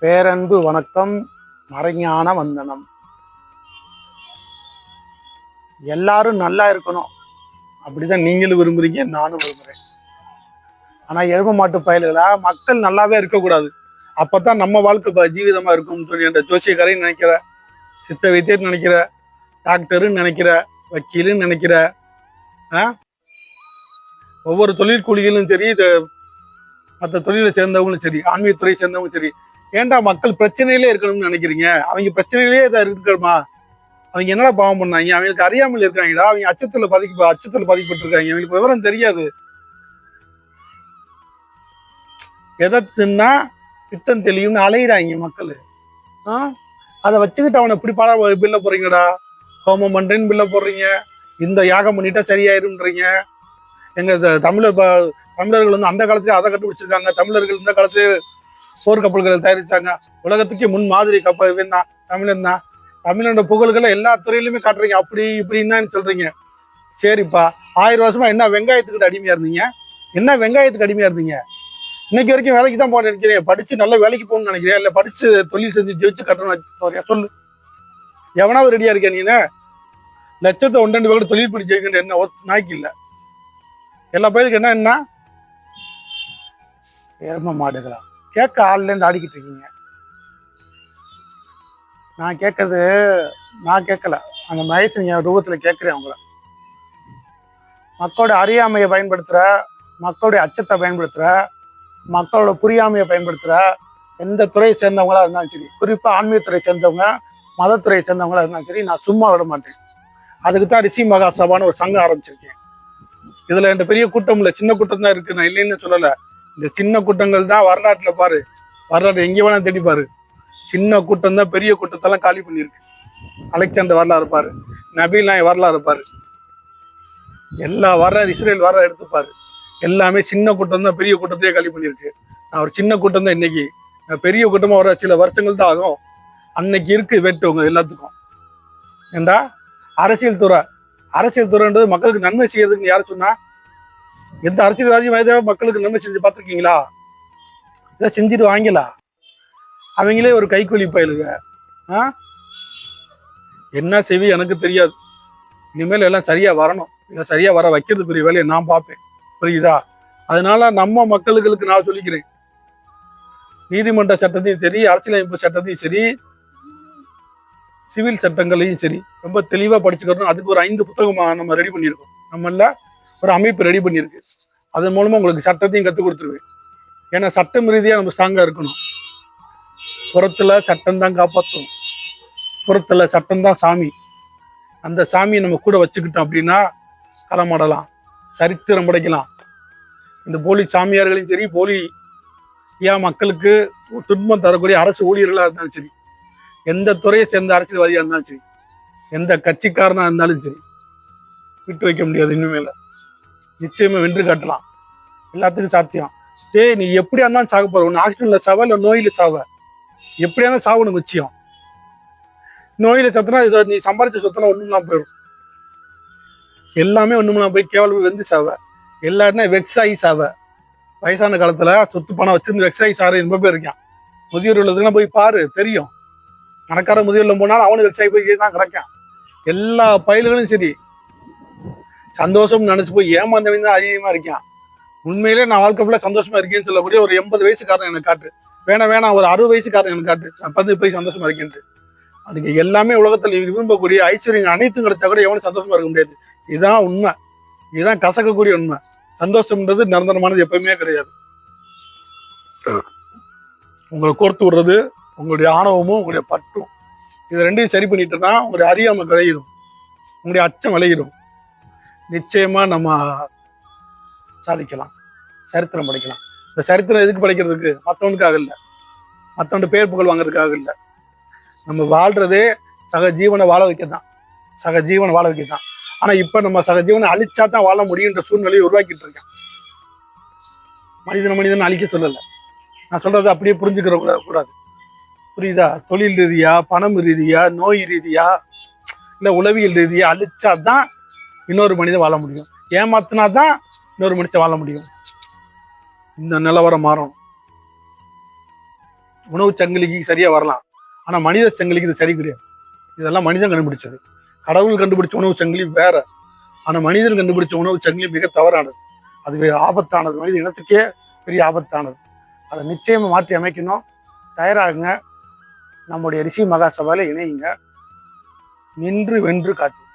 பேரன்பு வணக்கம் மறைஞான வந்தனம். எல்லாரும் நல்லா இருக்கணும். அப்படிதான் நீங்களும் விரும்புறீங்க நானும் விரும்புறேன். ஆனா எழுப மாட்டு பயல்களா? மக்கள் நல்லாவே இருக்கக்கூடாது. அப்பதான் நம்ம வாழ்க்கை ஜீவிதமா இருக்கும்னு சொல்லி என்ற ஜோசியக்காரையும் நினைக்கிற சித்த வைத்தியர் நினைக்கிற டாக்டருன்னு நினைக்கிற வக்கீலுன்னு நினைக்கிற ஒவ்வொரு தொழிற்கூலிகளும் சரி மற்ற தொழிலை சேர்ந்தவங்களும் சரி ஆன்மீகத்துறை சேர்ந்தவங்களும் சரி ஏன்டா மக்கள் பிரச்சனையிலே இருக்கணும்னு நினைக்கிறீங்க? அவங்க பிரச்சனையிலே இதை இருக்கணுமா அவங்க என்னடா பாவம் பண்ணாங்க? அவங்களுக்கு அறியாமல் இருக்காங்கடா அவங்க அச்சத்துல பாதிக்க அச்சத்துல பாதிக்கப்பட்டிருக்காங்க. அவங்களுக்கு விவரம் தெரியாது. எதை தின்னா பித்தம் தெளியும்னு அலையிறாங்க மக்கள். ஆ? அதை வச்சுக்கிட்டு அவனை இப்படி பாடா பில்ல போறீங்கடா ஹோமம் பண்றேன்னு பில்ல போடுறீங்க. இந்த யாகம் பண்ணிட்டா சரியாயிரும்ன்றீங்க. எங்க தமிழர் தமிழர்கள் வந்து அந்த காலத்துல அதை கண்டுபிடிச்சிருக்காங்க தமிழர்கள் இந்த காலத்திலே போர் கப்பல்களை தயாரிச்சாங்க. உலகத்துக்கே முன் மாதிரி கப்பல் இவன் தான் தமிழன் தான். தமிழோட புகழ்களை எல்லா துறையிலுமே காட்டுறீங்க. அப்படி இப்படின்னு சொல்றீங்க. சரிப்பா. ஆயிரம் வருஷமா என்ன வெங்காயத்துக்கிட்ட அடிமையா இருந்தீங்க? என்ன வெங்காயத்துக்கு அடிமையா இருந்தீங்க? இன்னைக்கு வரைக்கும் வேலைக்கு தான் போக நினைக்கிறேன் படிச்சு நல்ல வேலைக்கு போகணும்னு நினைக்கிறேன் இல்ல படிச்சு தொழில் செஞ்சு ஜெயிச்சு கட்டணும் சொல்லு? எவனாவது ரெடியா இருக்கேன் நீங்க லட்சத்தை ஒன்று ரெண்டு பேர் தொழில் பண்ணி என்ன ஒரு நாய்க்கு இல்லை. எல்லா பயிருக்கு என்ன என்ன? எரும மாடுகளா? கேட்க ஆள்லேருந்து ஆடிக்கிட்டு இருக்கீங்க. நான் கேட்கறது நான் கேட்கல. அந்த மயசு என் ரூபத்தில் கேட்குறேன் உங்களை. மக்களோட அறியாமையை பயன்படுத்துகிற மக்களுடைய அச்சத்தை பயன்படுத்துகிற மக்களோட புரியாமையை பயன்படுத்துகிற எந்த துறையை சேர்ந்தவங்களா இருந்தாலும் சரி குறிப்பாக ஆன்மீகத்துறை சேர்ந்தவங்க மதத்துறையை சேர்ந்தவங்களா இருந்தாலும் சரி நான் சும்மா விட மாட்டேன். அதுக்கு தான் ரிஷி மகா சபான்னு ஒரு சங்கம் ஆரம்பிச்சிருக்கேன். இதுல இந்த பெரிய கூட்டம் இல்ல. சின்ன கூட்டம் தான் இருக்கு. நான் இல்லைன்னு சொல்லல. இந்த சின்ன கூட்டங்கள் தான் வரலாற்றுல பாரு. வரலாறு எங்கே வேணா தேடி பாரு. சின்ன கூட்டம் தான் பெரிய கூட்டத்தெல்லாம் காலி பண்ணியிருக்கு. அலெக்சாண்டர் வரலாறு பாரு. நபீல் நாய் வரலாறு பாரு. எல்லா வரலாறு இஸ்ரேல் வரலாறு எடுத்துப்பாரு எல்லாமே சின்ன கூட்டம் தான் பெரிய கூட்டத்தையே காலி பண்ணியிருக்கு. நான் ஒரு சின்ன கூட்டம் தான் இன்னைக்கு. நான் பெரிய கூட்டமாக வர சில வருஷங்கள் தான் ஆகும். அன்னைக்கு இருக்கு வெட்டு உங்க எல்லாத்துக்கும். ஏண்டா? அரசியல் துறை. அரசியல் துறைன்றது மக்களுக்கு நன்மை செய்யறதுக்கு யார் சொன்னா எந்த அரசியல்வாதியும் வயதாக மக்களுக்கு நன்மை செஞ்சு பார்த்துருக்கீங்களா? இதை செஞ்சுட்டு வாங்கலா? அவங்களே ஒரு கைக்கூலி பயிலுங்க. ஆ? என்ன செய்வி எனக்கு தெரியாது. இனிமேல் எல்லாம் சரியா வரணும். இதை சரியா வர வைக்கிறதுக்குரிய வேலையை நான் பார்ப்பேன். புரியுதா? அதனால நம்ம மக்களுக்கு நான் சொல்லிக்கிறேன். நீதிமன்ற சட்டத்தையும் சரி அரசியலமைப்பு சட்டத்தையும் சரி சிவில் சட்டங்களையும் சரி ரொம்ப தெளிவாக படிச்சுக்கணும் அதுக்கு ஒரு ஐந்து புத்தகமாக நம்ம ரெடி பண்ணியிருக்கோம். நம்மள ஒரு அமைப்பு ரெடி பண்ணியிருக்கு. அதன் மூலமாக உங்களுக்கு சட்டத்தையும் கற்றுக் கொடுத்துருவேன். ஏன்னா சட்டம் ரீதியாக நம்ம ஸ்ட்ராங்காக இருக்கணும். புறத்தில் சட்டம் தான் காப்பாற்றும் புறத்தில் சட்டம் தான் சாமி. அந்த சாமியை நம்ம கூட வச்சுக்கிட்டோம் அப்படின்னா களமாடலாம் சரித்திரம் படைக்கலாம். இந்த போலி சாமியார்களையும் சரி போலி ஏன் மக்களுக்கு துன்பம் தரக்கூடிய அரசு ஊழியர்களாக இருந்தாலும் சரி எந்த துறையை சேர்ந்த அரசியல்வாதியாக இருந்தாலும் சரி எந்த கட்சிக்காரனாக இருந்தாலும் சரி விட்டு வைக்க முடியாது இனிமேல. நிச்சயமா வென்று காட்டலாம். எல்லாத்துக்கும் சாத்தியம். டேய் நீ எப்படியா இருந்தாலும் சாக போற. ஒன்று ஆக்சிடென்ட்ல சாவ இல்லை நோயில சாவ? எப்படியா இருந்தாலும் சாவு உனக்கு நிச்சயம். நோயில சத்தனா நீ சம்பாரிச்ச சொத்தனா ஒண்ணுலாம் போயிடும். எல்லாமே ஒண்ணுலாம் போய் கேவலம் வெந்து சாவ. எல்லாருமே வெக்ஸ் சாவ. வயசான காலத்தில் சொத்து பணம் வச்சிருந்து வெக்ஸ் சாரு ரொம்ப பேர் இருக்கான். முதியோர் உள்ளதுலாம் போய் பாரு தெரியும். பணக்கார முதியோர்ல போனாலும் அவனு வெக்ஸ் போய் தான் கிடக்கான். எல்லா பயில்களும் சரி. சந்தோஷம் நினைச்சு போய் ஏமாந்தவன் தான் அதிகமா இருக்கான். உண்மையிலே நான் வாழ்க்கை ஃபுல்லாக சந்தோஷமா இருக்கேன்னு சொல்லக்கூடிய ஒரு எண்பது வயசுக்காரன் எனக்கு காட்டு. வேணாம் வேணாம் ஒரு அறுபது வயசுக்காரன் எனக்கு காட்டு. நான் பத்து போய் சந்தோஷமா இருக்கேன்ட்டு. அதுக்கு எல்லாமே உலகத்தில் விரும்பக்கூடிய ஐஸ்வர்யம் அனைத்தும் கிடைச்சா கூட எவனும் சந்தோஷமா இருக்க முடியாது. இதுதான் உண்மை. இதுதான் கசக்கக்கூடிய உண்மை. சந்தோஷம்ன்றது நிரந்தரமானது எப்பவுமே கிடையாது. உங்களை கோர்த்து விடுறது உங்களுடைய ஆணவமும் உங்களுடைய பற்றும் இது ரெண்டையும் சரி பண்ணிட்டோம்னா உங்களுடைய அறியாமை விளையிடும் உங்களுடைய அச்சம் விளையிடும் நிச்சயமா நம்ம சாதிக்கலாம். சரித்திரம் படிக்கலாம். இந்த சரித்திரம் எதுக்கு படிக்கிறதுக்கு? மற்றவனுக்காக இல்லை. மற்றவன் பேர் புகழ் வாங்குறதுக்காக இல்லை. நம்ம வாழ்றதே சக ஜீவனை வாழ வைக்க தான் சக ஜீவனை வாழ வைக்க தான் ஆனால் இப்போ நம்ம சக ஜீவனை அழிச்சா தான் வாழ முடியுன்ற சூழ்நிலையை உருவாக்கிட்டு இருக்கேன். மனிதன் மனிதன் அழிக்க சொல்லலை. நான் சொல்றது அப்படியே புரிஞ்சுக்கிற கூடாது. புரியுதா? தொழில் ரீதியா பணம் ரீதியா நோய் ரீதியா இல்லை உளவியல் ரீதியா அழிச்சா தான் இன்னொரு மனிதன் வாழ முடியும். ஏமாத்தினா தான் இன்னொரு மனுஷன் வாழ முடியும். இந்த நிலவரம் மாறும். உணவு சங்கிலிக்கு சரியா வரலாம். ஆனால் மனித சங்கிலிக்கு இது சரி கிடையாது. இதெல்லாம் மனிதன் கண்டுபிடிச்சது. கடவுள் கண்டுபிடிச்ச உணவு சங்கிலி வேற. ஆனால் மனிதன் கண்டுபிடிச்ச உணவு சங்கிலி மிக தவறானது. அது ஆபத்தானது. மனித இனத்துக்கே பெரிய ஆபத்தானது. அதை நிச்சயமாக மாற்றி அமைக்கணும். தயாராகுங்க. நம்முடைய ரிஷி மகா சபையில் இணையுங்க. நின்று வென்று காட்டு